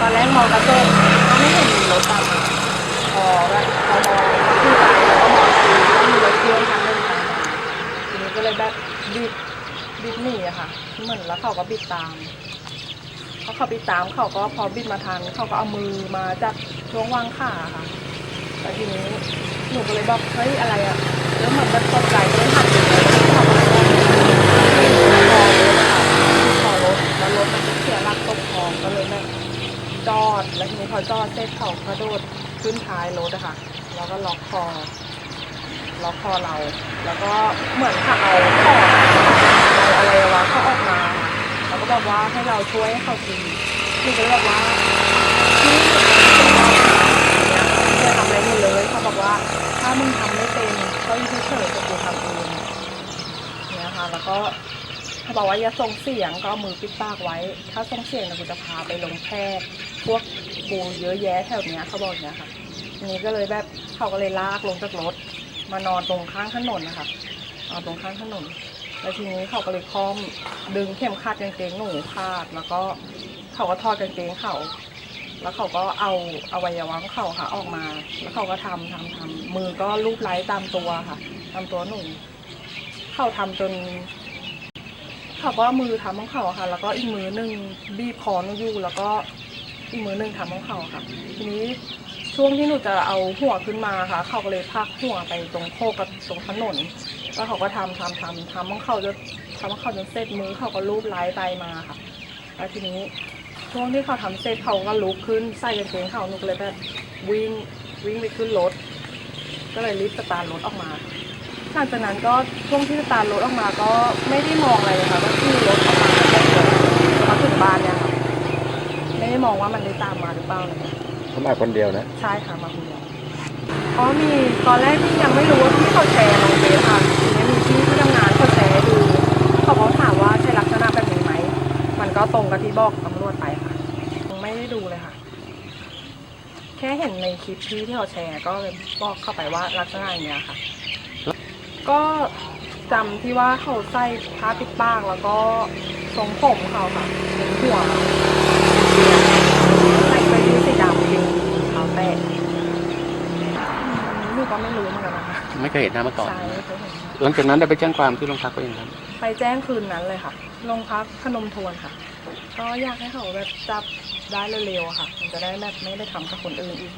ตอนแรกมองกระจกก็ไม่เห็นรถตามมาพอแบบพอมองขึ้นไปแล้วก็มองดูแล้มีรถเพื่ยนทางหนึ่งมาทีนี้ก็เลยแบบบิดบิดหนีอะค่ะเหมือนแล้วเขาก็บิดตามเพอเขาบิดตามเขาก็พอบิดมาทันเขาก็เอามือมาจับช่วงวางขาค่ะแต่ทีนี้หนูก็เลยบอกเฮ้ยอะไรอะแล้วเหมือนก็ตกใจก็เลยหันไป เสร็จเขากระโดดขึ้นท้ายรถอะค่ะ แล้วก็ล็อกคอ ล็อกคอเรา แล้วก็เหมือนค่ะเอาคอเอาอะไรวะเขาออกมา แล้วก็บอกว่าให้เราช่วยให้เขาทีพี่ก็เลยบอกว่าพี่เนี่ยทำอะไรหมดเลยเขาบอกว่า ถ้ามึงทำไม่เป็นก็อยิ่เฉยๆจะกูทำเองเนี่ยค่ะ แล้วก็เขาบอกว่าอย่าส่งเสียงก็เอามือปิดปากไว้ ถ้าส่งเสียงนะกูจะพาไปลงแพทย์ พวกกูเยอะแยะแถวเนี้ยเขาบอกอย่างเนี้ยค่ะทีนี้ก็เลยแบบเขาก็เลยลากลงจากรถ มานอนตรงข้างถนนนะคะนอนตรงข้างถนน แล้วทีนี้เขาก็เลยคล้อมดึงเข็มขัดกางเกงหนูขาด แล้วก็เขาก็ทอดกางเกงเขาแล้วเขาก็เอาอวัยวะของเขาค่ะออกมา แล้วเขาก็ทำทำทำมือก็ลูบไล้ตามตัวค่ะตามตัวหนูเขาทำจนเขาก็มือทำของเขาค่ะ แล้วก็อีกมือหนึ่งบีบคอหนูอยู่แล้วก็ อีกมือหนึ่งทำของเขาค่ะ ทีนี้ช่วงที่หนูจะเอาหัวขึ้นมาค่ะ เขาก็เลยพักหัวไปตรงโคกกับตรงถนนแล้วเขาก็ทำทำทำทำของเขาจะทำของเขาจนเสร็จมือเขาก็ลูบไล้ไปมาค่ะแล้วทีนี้ช่วงที่เขาทำเสร็จเขาก็ลุกขึ้นใส่กางเกงเขาหนูก็เลยแบบวิ่งวิ่งไปขึ้นรถ ก็เลยรีบสตาร์ทรถออกมาหลังจากนั้นก็ช่วงที่สตาร์ทรถออกมาก็ไม่ได้มองอะไรเลยค่ะก็ขี่รถออกมาแล้วก็เลยมาถึงบ้านเนี่ยค่ะไม่ได้มองว่ามันได้ตามมาหรือเปล่าอะไรเงี้ยเขามาคนเดียวนะ ใช่ค่ะมาคนเดียวอ๋อมีตอนแรกที่ยังไม่รู้ว่าพี่เขาแชร์ลงเฟซค่ะทีนี้มีพี่ที่ทำงานเขาแชร์ให้ดูเขาก็ถามว่าใช่ลักษณะแบบนี้ไหมมันก็ตรงกับที่บอกตำรวจไปค่ะยังไม่ได้ดูเลยค่ะ แค่เห็นในคลิปที่ที่เขาแชร์ ก็เลยบอกเข้าไปว่าลักษณะอย่างเงี้ยค่ะ ก็จำที่ว่าเขาใส่ผ้าปิดปากแล้วก็ทรงผมเขาค่ะเป็นหัวใส่เสื้อยืดสีดำเป็นเท้าแตะอันนี้หนูก็ไม่รู้เหมือนกันนะคะ ไม่เคยเห็นหน้ามาก่อน ใช่ไม่เคยเห็นหลังจากนั้นได้ไปแจ้งความที่โรงพักก็ยังครับ ไปแจ้งคืนนั้นเลยค่ะโรงพักพนมทวนค่ะ ก็อยากให้เขาแบบจับได้เร็วๆอะค่ะ มันจะได้แบบไม่ได้ทำกับคนอื่นอีก